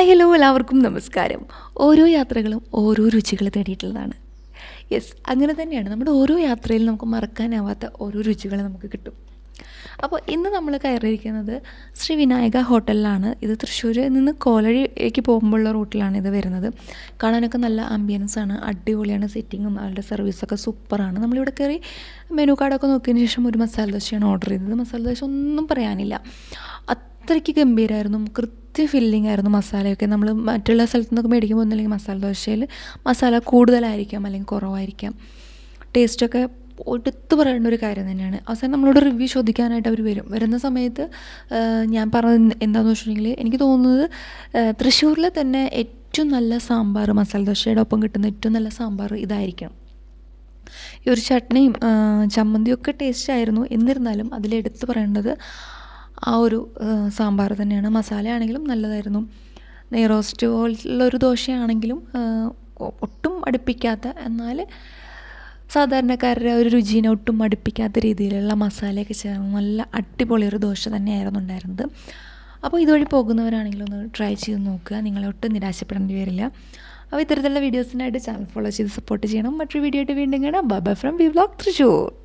Hi hello എല്ലാവർക്കും നമസ്കാരം. ഓരോ യാത്രകളും ഓരോ രുചികൾ തേടിയിട്ടുള്ളതാണ്. യെസ് അങ്ങനെ തന്നെയാണ്. നമ്മുടെ ഓരോ യാത്രയിലും നമുക്ക് മറക്കാനാവാത്ത ഓരോ രുചികൾ നമുക്ക് കിട്ടും. അപ്പോൾ ഇന്ന് നമ്മൾ കയറിയിരിക്കുന്നത് ശ്രീ വിനായക ഹോട്ടലിലാണ്. ഇത് തൃശ്ശൂരിൽ നിന്ന് കോലഴിക്ക് പോകുമ്പോഴുള്ള റൂട്ടിലാണ് ഇത് വരുന്നത്. കാണാനൊക്കെ നല്ല ആംബിയൻസ് ആണ്. അടിപൊളിയാണ് സെറ്റിങ്ങും അവരുടെ സർവീസൊക്കെ സൂപ്പറാണ് നമ്മളിവിടെ കയറി മെനു കാർഡൊക്കെ നോക്കിയതിന് ശേഷം ഒരു മസാല ദോശയാണ് ഓർഡർ ചെയ്തത്. മസാല ദോശ ഒന്നും പറയാനില്ല. അത്രയ്ക്ക് ഗംഭീരമായിരുന്നു കൃത്യ ഫില്ലിംഗ് ആയിരുന്നു മസാലയൊക്കെ. നമ്മൾ മറ്റുള്ള സ്ഥലത്തു നിന്നൊക്കെ മേടിക്കുമ്പോൾ ഒന്നുമില്ലെങ്കിൽ മസാല ദോശയിൽ മസാല കൂടുതലായിരിക്കാം അല്ലെങ്കിൽ കുറവായിരിക്കാം. ടേസ്റ്റൊക്കെ എടുത്തു പറയേണ്ട ഒരു കാര്യം തന്നെയാണ്. അവസാനം നമ്മളോട് റിവ്യൂ ചോദിക്കാനായിട്ട് അവർ വരും. വരുന്ന സമയത്ത് ഞാൻ പറഞ്ഞത് എന്താണെന്ന് വെച്ചിട്ടുണ്ടെങ്കിൽ എനിക്ക് തോന്നുന്നത് തൃശ്ശൂരിലെ തന്നെ ഏറ്റവും നല്ല സാമ്പാർ മസാല ദോശയുടെ ഒപ്പം കിട്ടുന്ന ഏറ്റവും നല്ല സാമ്പാർ ഇതായിരിക്കണം. ഈ ഒരു ചട്നിയും ചമ്മന്തിയൊക്കെ ടേസ്റ്റ് ആയിരുന്നു. എന്നിരുന്നാലും അതിലെടുത്ത് പറയേണ്ടത് ആ ഒരു സാമ്പാർ തന്നെയാണ്. മസാല ആണെങ്കിലും നല്ലതായിരുന്നു. നെയ് റോസ്റ്റ് പോലുള്ളൊരു ദോശയാണെങ്കിലും ഒട്ടും അടുപ്പിക്കാത്ത എന്നാൽ സാധാരണക്കാരുടെ ഒരു രുചീനെ ഒട്ടും അടുപ്പിക്കാത്ത രീതിയിലുള്ള മസാലയൊക്കെ ചേർന്ന് നല്ല അടിപൊളി ഒരു ദോശ തന്നെയായിരുന്നു ഉണ്ടായിരുന്നത്. അപ്പോൾ ഇതുവഴി പോകുന്നവരാണെങ്കിലും ഒന്ന് ട്രൈ ചെയ്ത് നോക്കുക. നിങ്ങളെ ഒട്ടും നിരാശപ്പെടേണ്ടി വരില്ല. അപ്പോൾ ഇത്തരത്തിലുള്ള വീഡിയോസിനായിട്ട് ചാനൽ ഫോളോ ചെയ്ത് സപ്പോർട്ട് ചെയ്യണം. മറ്റൊരു വീഡിയോ ആയിട്ട് വീണ്ടും കാണാം. ബബ ഫ്രം വി ബ്ലോഗ് തൃശ്ശൂർ.